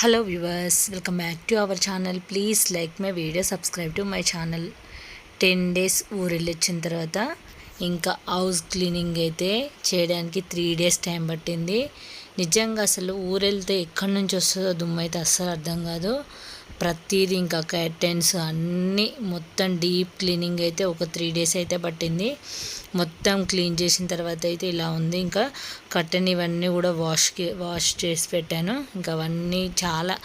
Hello viewers welcome back to our channel please like my video subscribe to my channel ten days ఊరెళ్ళొచ్చిన తర్వాత ఇంకా house cleaning అయితే చేయడానికి three days time పట్టింది. నిజంగా అసలు ఊరెళ్తే ఎక్కడి నుంచి వస్తుందో దుమ్ము అయితే అస్సలు అర్థం కాదు. ప్రతిదీ ఇంకా కర్టెన్స్ అన్నీ మొత్తం డీప్ క్లీనింగ్ అయితే ఒక త్రీ డేస్ అయితే పట్టింది. మొత్తం క్లీన్ చేసిన తర్వాత అయితే ఇలా ఉంది. ఇంకా కర్టెన్ ఇవన్నీ కూడా వాష్కి వాష్ చేసి పెట్టాను. ఇంకా అవన్నీ చాలా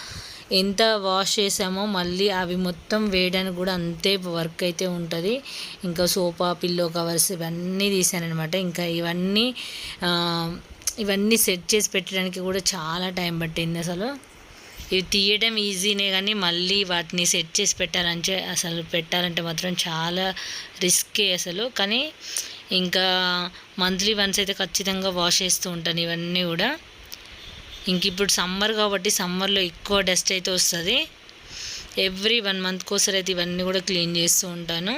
ఎంత వాష్ చేసామో మళ్ళీ అవి మొత్తం వేయడానికి కూడా అంతే వర్క్ అయితే ఉంటుంది. ఇంకా సోఫా పిల్లో కవర్స్ ఇవన్నీ తీసానమాట ఇంకా ఇవన్నీ ఇవన్నీ సెట్ చేసి పెట్టడానికి కూడా చాలా టైం పట్టింది అసలు. ఇవి తీయడం ఈజీనే కానీ మళ్ళీ వాటిని సెట్ చేసి పెట్టాలంటే అసలు పెట్టాలంటే మాత్రం చాలా రిస్కే అసలు. కానీ ఇంకా మంత్లీ వన్స్ అయితే ఖచ్చితంగా వాష్ చేస్తూ ఉంటాను ఇవన్నీ కూడా. ఇంక ఇప్పుడు సమ్మర్ కాబట్టి సమ్మర్లో ఎక్కువ డస్ట్ అయితే వస్తుంది. ఎవ్రీ వన్ మంత్ కోసం అయితే ఇవన్నీ కూడా క్లీన్ చేస్తూ ఉంటాను.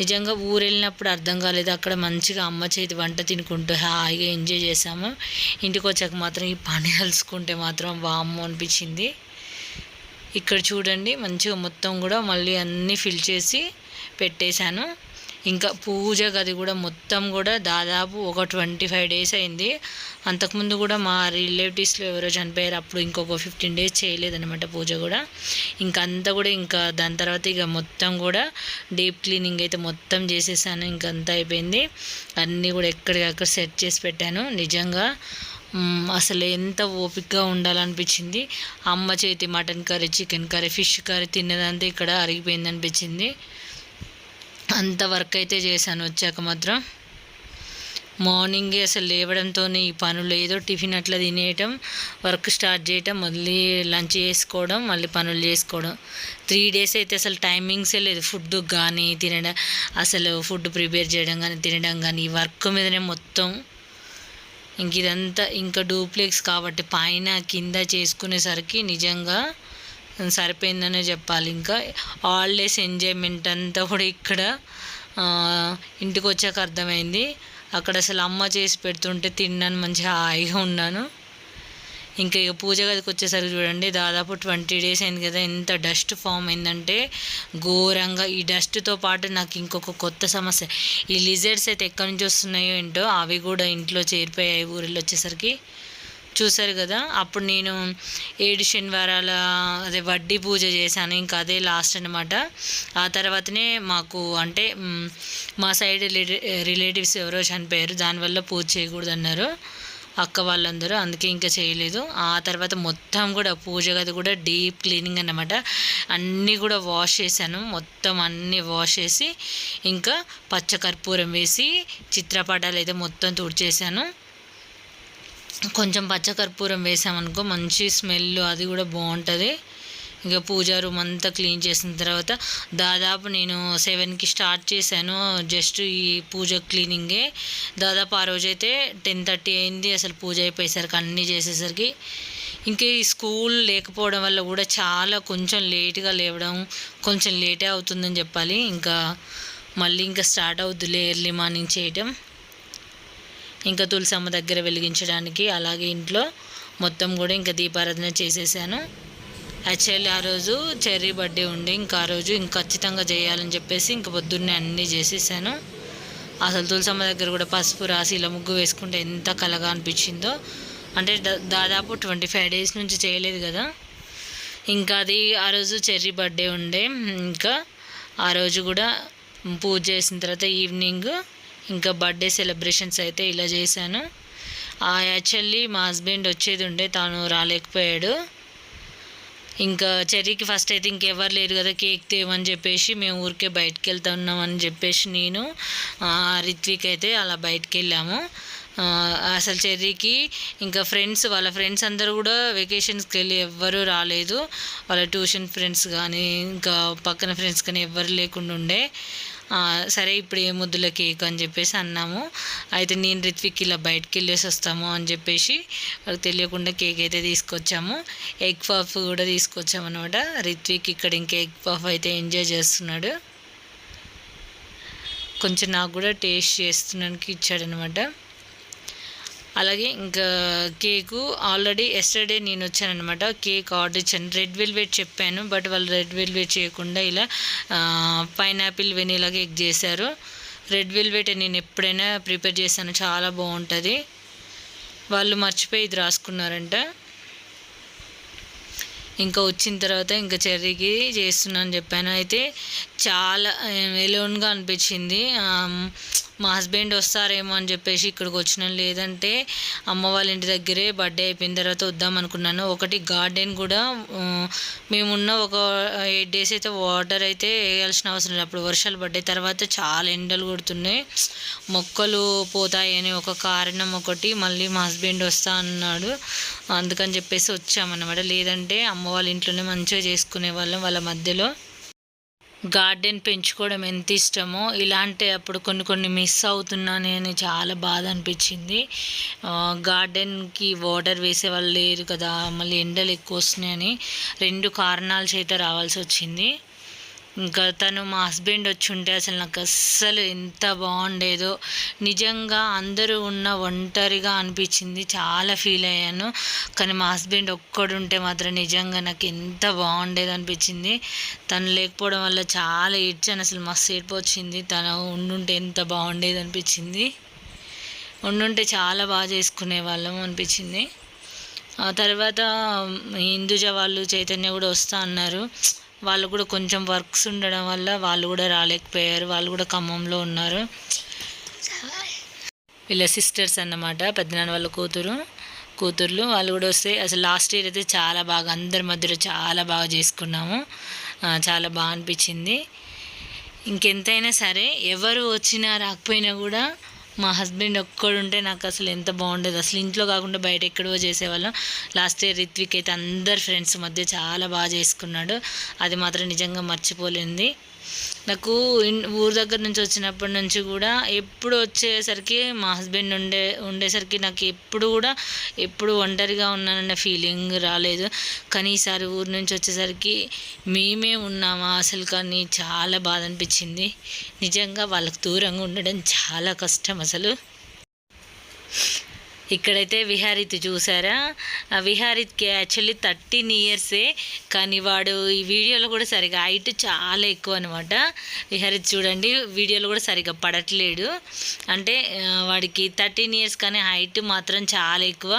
నిజంగా ఊరు వెళ్ళినప్పుడు అర్థం కాలేదు. అక్కడ మంచిగా అమ్మ చేతి వంట తినుకుంటూ హాయిగా ఎంజాయ్ చేసాము ఇంటికి వచ్చాక మాత్రం ఈ పని కలుసుకుంటే మాత్రం వామ్మ అనిపించింది. ఇక్కడ చూడండి మంచిగా మొత్తం కూడా మళ్ళీ అన్నీ ఫిల్ చేసి పెట్టేశాను. ఇంకా పూజ గది కూడా మొత్తం కూడా దాదాపు ఒక ట్వంటీ ఫైవ్ డేస్ అయింది. అంతకుముందు కూడా మా రిలేటివ్స్లో ఎవరో చనిపోయారు. అప్పుడు ఇంకొక ఫిఫ్టీన్ డేస్ చేయలేదనమాట పూజ కూడా. ఇంకా అంతా కూడా ఇంకా దాని తర్వాత ఇక మొత్తం కూడా డీప్ క్లీనింగ్ అయితే మొత్తం చేసేసాను. ఇంకంతా అంతా అయిపోయింది. అన్నీ కూడా ఎక్కడికక్కడ సెట్ చేసి పెట్టాను. నిజంగా అసలు ఎంత ఓపికగా ఉండాలనిపించింది. అమ్మ చేతి mutton curry chicken curry fish curry తిన్నదంతా ఇక్కడ అరిగిపోయింది అనిపించింది అంత వర్క్ అయితే చేశాను వచ్చాక మాత్రం. మార్నింగే అసలు లేవడంతో ఈ పనులు ఏదో టిఫిన్ అట్లా తినేయటం వర్క్ స్టార్ట్ చేయటం మళ్ళీ లంచ్ చేసుకోవడం మళ్ళీ పనులు చేసుకోవడం. త్రీ డేస్ అయితే అసలు టైమింగ్సే లేదు. ఫుడ్ కానీ తినడం అసలు ఫుడ్ ప్రిపేర్ చేయడం కానీ తినడం కానీ ఈ వర్క్ మీదనే మొత్తం. ఇంక ఇదంతా ఇంకా డూప్లెక్స్ కాబట్టి పైన కింద చేసుకునేసరికి నిజంగా సరిపోయిందనే చెప్పాలి. ఇంకా ఆల్ డేస్ ఎంజాయ్మెంట్ అంతా కూడా ఇక్కడ ఇంటికి వచ్చాక అర్థమైంది. అక్కడ అసలు అమ్మ చేసి పెడుతుంటే తిన్నాను మంచిగా హాయిగా ఉన్నాను. ఇంకా ఇక పూజ గదికి వచ్చేసరికి చూడండి దాదాపు ట్వంటీ డేస్ అయింది కదా ఎంత డస్ట్ ఫామ్ అయిందంటే ఘోరంగా. ఈ డస్ట్తో పాటు నాకు ఇంకొక కొత్త సమస్య ఈ లిజర్డ్స్ అయితే ఎక్కడి నుంచి వస్తున్నాయో ఏంటో అవి కూడా ఇంట్లో చేరిపోయాయి ఊరిలో వచ్చేసరికి. చూశారు కదా అప్పుడు నేను ఏడు శనివారాల అదే వడ్డీ పూజ చేశాను ఇంకా అదే లాస్ట్ అనమాట ఆ తర్వాతనే మాకు అంటే మా సైడ్ రిలేటివ్స్ ఎవరో చనిపోయారు దానివల్ల పూజ చేయకూడదు అన్నారు అక్క వాళ్ళందరూ అందుకే ఇంకా చేయలేదు. ఆ తర్వాత మొత్తం కూడా పూజ గది కూడా డీప్ క్లీనింగ్ అనమాట అన్నీ కూడా వాష్ చేశాను మొత్తం అన్నీ వాష్ చేసి ఇంకా పచ్చకర్పూరం వేసి చిత్రపటాలు అయితే మొత్తం తుడిచేసాను కొంచెం పచ్చకర్పూరం వేసామనుకో మంచి స్మెల్ అది కూడా బాగుంటుంది. ఇంకా పూజ రూమ్ అంతా క్లీన్ చేసిన తర్వాత దాదాపు నేను సెవెన్కి స్టార్ట్ చేశాను జస్ట్ ఈ పూజ క్లీనింగే. దాదాపు ఆ రోజైతే టెన్ థర్టీ అయింది అసలు పూజ అయిపోయేసరికి అన్నీ చేసేసరికి. ఇంకా ఈ స్కూల్ లేకపోవడం వల్ల కూడా చాలా కొంచెం లేట్గా లేవడం కొంచెం లేటే అవుతుందని చెప్పాలి. ఇంకా మళ్ళీ ఇంకా స్టార్ట్ అవుద్దిలే ఎర్లీ మార్నింగ్ చేయటం. ఇంకా తులసమ్మ దగ్గర వెలిగించడానికి అలాగే ఇంట్లో మొత్తం కూడా ఇంకా దీపారాధన చేసేసాను. యాక్చువల్లీ ఆ రోజు చెర్రీ బర్త్డే ఉండి ఇంకా ఆ రోజు ఇంకా ఖచ్చితంగా చేయాలని చెప్పేసి ఇంక పొద్దున్నే అన్నీ చేసేసాను. అసలు తులసమ్మ దగ్గర కూడా పసుపు రాసి ఇలా ముగ్గు వేసుకుంటే ఎంత కలగా అనిపించిందో. అంటే దాదాపు ట్వంటీ ఫైవ్ డేస్ నుంచి చేయలేదు కదా. ఇంకా అది ఆ రోజు చెర్రీ బర్త్డే ఉండే. ఇంకా ఆ రోజు కూడా పూజ చేసిన తర్వాత ఈవినింగ్ ఇంకా బర్త్డే సెలబ్రేషన్స్ అయితే ఇలా చేశాను. యాక్చువల్లీ మా హస్బెండ్ వచ్చేది ఉండే తాను రాలేకపోయాడు. ఇంకా చెర్రీకి ఫస్ట్ అయితే ఇంకెవరు లేరు కదా కేక్ తేమని చెప్పేసి మేము ఊరికే బయటకు వెళ్తా ఉన్నామని చెప్పేసి నేను రిత్విక్ అయితే అలా బయటకు వెళ్ళాము అసలు చెర్రీకి ఇంకా ఫ్రెండ్స్ వాళ్ళ ఫ్రెండ్స్ అందరూ కూడా వెకేషన్స్కి వెళ్ళి ఎవ్వరూ రాలేదు. వాళ్ళ ట్యూషన్ ఫ్రెండ్స్ కానీ ఇంకా పక్కన ఫ్రెండ్స్ కానీ ఎవ్వరు లేకుండా ఉండే. సరే ఇప్పుడు ఏ ముద్దుల కేక్ అని చెప్పేసి అన్నాము. అయితే నేను రిత్విక్ ఇలా బయటకు వెళ్ళేసి వస్తాము అని చెప్పేసి వాళ్ళకి తెలియకుండా కేక్ అయితే తీసుకొచ్చాము. ఎగ్ పఫ్ కూడా తీసుకొచ్చాము అనమాట రిత్విక్ ఇక్కడ ఇంకా ఎగ్ పఫ్ అయితే ఎంజాయ్ చేస్తున్నాడు. కొంచెం నాకు కూడా టేస్ట్ చేస్తున్నానికి ఇచ్చాడనమాట అలాగే ఇంకా కేకు ఆల్రెడీ ఎస్టర్డే నేను వచ్చానమాట కేక్ ఆర్డర్ ఇచ్చాను. రెడ్ వెల్వెట్ చెప్పాను బట్ వాళ్ళు రెడ్ వెల్వెట్ చేయకుండా ఇలా పైనాపిల్ వెనీలా కేక్ చేశారు. రెడ్ వెల్వెట్ నేను ఎప్పుడైనా ప్రిపేర్ చేశాను. చాలా బాగుంటుంది. వాళ్ళు మర్చిపోయి ఇది రాసుకున్నారంట. ఇంకా వచ్చిన తర్వాత ఇంకా చెర్రీకి చేస్తున్నాను చెప్పాను. అయితే చాలా ఎలోన్గా అనిపించింది. మా హస్బెండ్ వస్తారేమో అని చెప్పేసి ఇక్కడికి వచ్చిన. లేదంటే అమ్మ వాళ్ళ ఇంటి దగ్గరే బర్త్డే అయిపోయిన తర్వాత వద్దాం అనుకున్నాను. ఒకటి గార్డెన్ కూడా మేమున్న ఒక ఎయిట్ డేస్ అయితే వాటర్ అయితే వేయాల్సిన అవసరం లేదు. అప్పుడు వర్షాలు పడ్డాయి. తర్వాత చాలా ఎండలు కొడుతున్నాయి. మొక్కలు పోతాయి అని ఒక కారణం ఒకటి మళ్ళీ మా హస్బెండ్ వస్తా అన్నాడు. అందుకని చెప్పేసి వచ్చామన్నమాట. లేదంటే అమ్మ వాళ్ళ ఇంట్లోనే మంచిగా చేసుకునే వాళ్ళం వాళ్ళ మధ్యలో. గార్డెన్ పెంచుకోవడం ఎంత ఇష్టమో ఇలాంటి అప్పుడు కొన్ని కొన్ని మిస్ అవుతున్నాను అని చాలా బాధ అనిపించింది. గార్డెన్కి వాటర్ వేసే వాళ్ళు లేరు కదా మళ్ళీ ఎండలు ఎక్కువ వస్తున్నాయని రెండు కారణాల చేత రావాల్సి వచ్చింది. ఇంకా తను మా హస్బెండ్ వచ్చి ఉంటే అసలు నాకు అస్సలు ఎంత బాగుండేదో. నిజంగా అందరూ ఉన్న ఒంటరిగా అనిపించింది. చాలా ఫీల్ అయ్యాను. కానీ మా హస్బెండ్ ఒక్కడుంటే మాత్రం నిజంగా నాకు ఎంత బాగుండేది అనిపించింది. తను లేకపోవడం వల్ల చాలా ఏడ్చాను. అసలు మస్తు ఏడ్పు వచ్చింది. తను ఉండుంటే ఎంత బాగుండేది అనిపించింది. ఉండుంటే చాలా బాగా చేసుకునే వాళ్ళం అనిపించింది. ఆ తర్వాత హిందూజ వాళ్ళు చైతన్య కూడా వస్తా అన్నారు. వాళ్ళు కూడా కొంచెం వర్క్స్ ఉండడం వల్ల వాళ్ళు కూడా రాలేకపోయారు. వాళ్ళు కూడా ఖమ్మంలో ఉన్నారు. వీళ్ళ సిస్టర్స్ అన్నమాట పెద్దనాన్న వాళ్ళ కూతురు. కూతుర్లు వాళ్ళు కూడా వస్తే అసలు లాస్ట్ ఇయర్ అయితే చాలా బాగా అందరి మధ్యలో చాలా బాగా చేసుకున్నాము. చాలా బాగా అనిపించింది. ఇంకెంతైనా సరే ఎవరు వచ్చినా రాకపోయినా కూడా మా హస్బెండ్ ఒక్కడుంటే నాకు అసలు ఎంత బాగుండేది. అసలు ఇంట్లో కాకుండా బయట ఎక్కడో చేసేవాళ్ళం. లాస్ట్ ఇయర్ రిత్విక్ అయితే అందరు ఫ్రెండ్స్ మధ్య చాలా బాగా చేసుకున్నాడు. అది మాత్రం నిజంగా మర్చిపోలేంది నాకు ఊరు దగ్గర నుంచి వచ్చినప్పటి నుంచి కూడా ఎప్పుడు వచ్చేసరికి మా హస్బెండ్ ఉండే ఉండేసరికి నాకు ఎప్పుడు కూడా ఎప్పుడు ఒంటరిగా ఉన్నానన్న ఫీలింగ్ రాలేదు. కానీ ఈసారి ఊరు నుంచి వచ్చేసరికి మేమే ఉన్నామా అసలు కానీ చాలా బాధ అనిపించింది. నిజంగా వాళ్ళకు దూరంగా ఉండడం చాలా కష్టం అసలు. ఇక్కడైతే విహారిత్ చూసారా? విహారిత్కి యాక్చువల్లీ థర్టీన్ ఇయర్సే కానీ వాడు ఈ వీడియోలో కూడా సరిగా హైట్ చాలా ఎక్కువ అనమాట విహారిత్ చూడండి వీడియోలో కూడా సరిగా పడట్లేడు. అంటే వాడికి థర్టీన్ ఇయర్స్ కానీ హైట్ మాత్రం చాలా ఎక్కువ.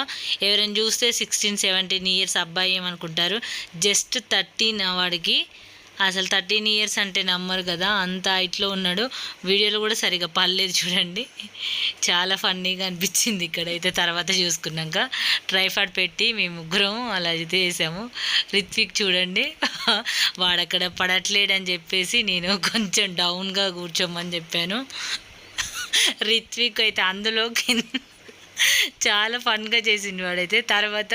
ఎవరైనా చూస్తే సిక్స్టీన్ సెవెంటీన్ ఇయర్స్ అబ్బాయి ఏమనుకుంటారు? జస్ట్ థర్టీన్ వాడికి. అసలు థర్టీన్ ఇయర్స్ అంటే నమ్మరు కదా అంత ఇట్లో ఉన్నాడు. వీడియోలో కూడా సరిగా పర్లేదు చూడండి. చాలా ఫన్నీగా అనిపించింది ఇక్కడైతే తర్వాత చూసుకున్నాక. ట్రైఫాడ్ పెట్టి మేము ముగ్గురం అలా అయితే వేసాము. రిత్విక్ చూడండి. వాడక్కడ పడట్లేడని చెప్పేసి నేను కొంచెం డౌన్గా కూర్చోమని చెప్పాను. రిత్విక్ అయితే అందులో చాలా ఫన్గా చేసింది వాడైతే. తర్వాత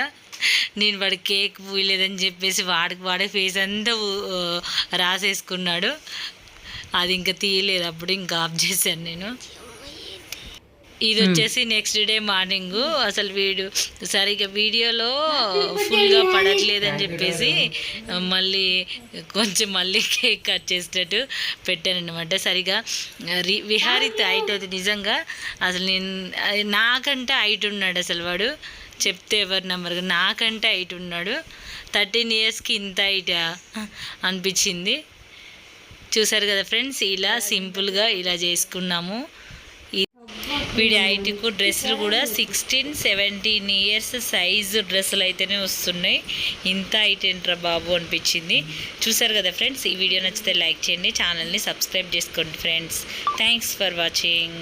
నేను వాడి కేక్ పూయలేదని చెప్పేసి వాడికి వాడే ఫేస్ అంతా రాసేసుకున్నాడు. అది ఇంకా తీయలేదు అప్పుడు ఇంకా ఆఫ్ చేశాను నేను. ఇది వచ్చేసి నెక్స్ట్ డే మార్నింగ్. అసలు వీడు సరిగ్గా వీడియోలో ఫుల్గా పడట్లేదని చెప్పేసి మళ్ళీ కొంచెం మళ్ళీ కేక్ కట్ చేసేటట్టు పెట్టానమాట సరిగా విహారిత హైట్ అది నిజంగా అసలు నేను నాకంటే హైట్ ఉన్నాడు అసలు వాడు. చెప్తే ఎవరి నెంబర్ నాకంటే హైట్ ఉన్నాడు. థర్టీన్ ఇయర్స్కి ఇంత హైట్ అనిపించింది. చూసారు కదా ఫ్రెండ్స్ ఇలా సింపుల్గా ఇలా చేసుకున్నాము. వీడి హైట్కు డ్రెస్సులు కూడా సిక్స్టీన్ సెవెంటీన్ ఇయర్స్ సైజు డ్రెస్సులు అయితేనే వస్తున్నాయి. ఇంత హైట్ ఏంట్రా బాబు అనిపించింది. చూసారు కదా ఫ్రెండ్స్ ఈ వీడియో నచ్చితే లైక్ చేయండి ఛానల్ని సబ్స్క్రైబ్ చేసుకోండి ఫ్రెండ్స్. Thanks for watching.